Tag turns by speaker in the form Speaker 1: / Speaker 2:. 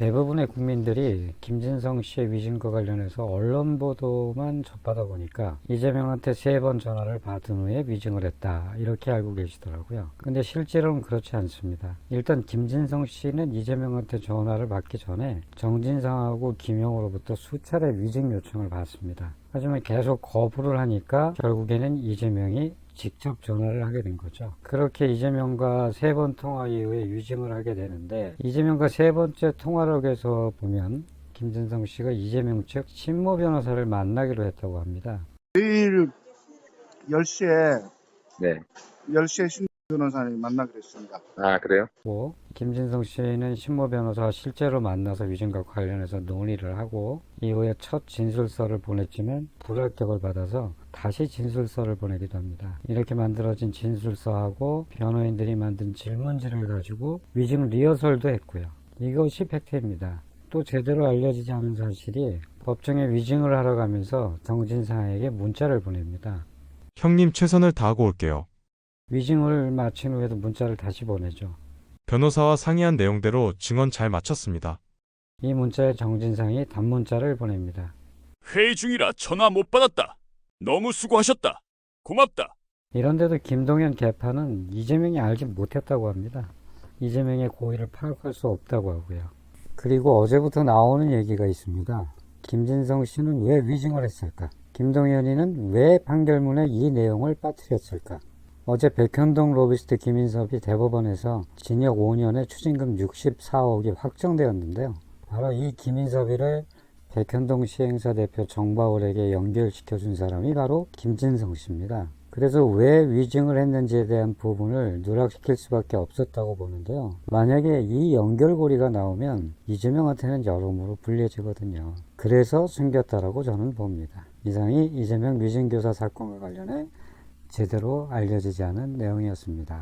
Speaker 1: 대부분의 국민들이 김진성 씨의 위증과 관련해서 언론 보도만 접하다 보니까 이재명한테 세 번 전화를 받은 후에 위증을 했다 이렇게 알고 계시더라고요. 근데 실제로는 그렇지 않습니다. 일단 김진성 씨는 이재명한테 전화를 받기 전에 정진상하고 김영으로부터 수차례 위증 요청을 받습니다. 하지만 계속 거부를 하니까 결국에는 이재명이 직접 전화를 하게 된 거죠. 그렇게 이재명과 세 번 통화 이후에 위증을 하게 되는데 이재명과 세 번째 통화록에서 보면 김진성 씨가 이재명 측 신모 변호사를 만나기로 했다고 합니다.
Speaker 2: 내일 10시에
Speaker 3: 네.
Speaker 2: 10시에 신 변호사님 만나기로 했습니다.
Speaker 3: 아, 그래요?
Speaker 1: 고 김진성 씨는 신모 변호사와 실제로 만나서 위증과 관련해서 논의를 하고 이후에 첫 진술서를 보냈지만 불합격을 받아서 다시 진술서를 보내기도 합니다. 이렇게 만들어진 진술서하고 변호인들이 만든 질문지를 가지고 위증 리허설도 했고요. 이것이 팩트입니다. 또 제대로 알려지지 않은 사실이 법정에 위증을 하러 가면서 정진상에게 문자를 보냅니다.
Speaker 4: 형님 최선을 다하고 올게요.
Speaker 1: 위증을 마친 후에도 문자를 다시 보내죠.
Speaker 4: 변호사와 상의한 내용대로 증언 잘 마쳤습니다.
Speaker 1: 이 문자에 정진상이 단문자를 보냅니다.
Speaker 5: 회의 중이라 전화 못 받았다. 너무 수고하셨다. 고맙다.
Speaker 1: 이런데도 김동연 개파는 이재명이 알지 못했다고 합니다. 이재명의 고의를 파악할 수 없다고 하고요. 그리고 어제부터 나오는 얘기가 있습니다. 김진성 씨는 왜 위증을 했을까? 김동연이는 왜 판결문에 이 내용을 빠뜨렸을까? 어제 백현동 로비스트 김인섭이 대법원에서 징역 5년에 추징금 64억이 확정되었는데요. 바로 이 김인섭이를 백현동 시행사 대표 정바울에게 연결시켜준 사람이 바로 김진성 씨입니다. 그래서 왜 위증을 했는지에 대한 부분을 누락시킬 수밖에 없었다고 보는데요. 만약에 이 연결고리가 나오면 이재명한테는 여러모로 불리해지거든요. 그래서 숨겼다라고 저는 봅니다. 이상이 이재명 위증교사 사건과 관련해 제대로 알려지지 않은 내용이었습니다.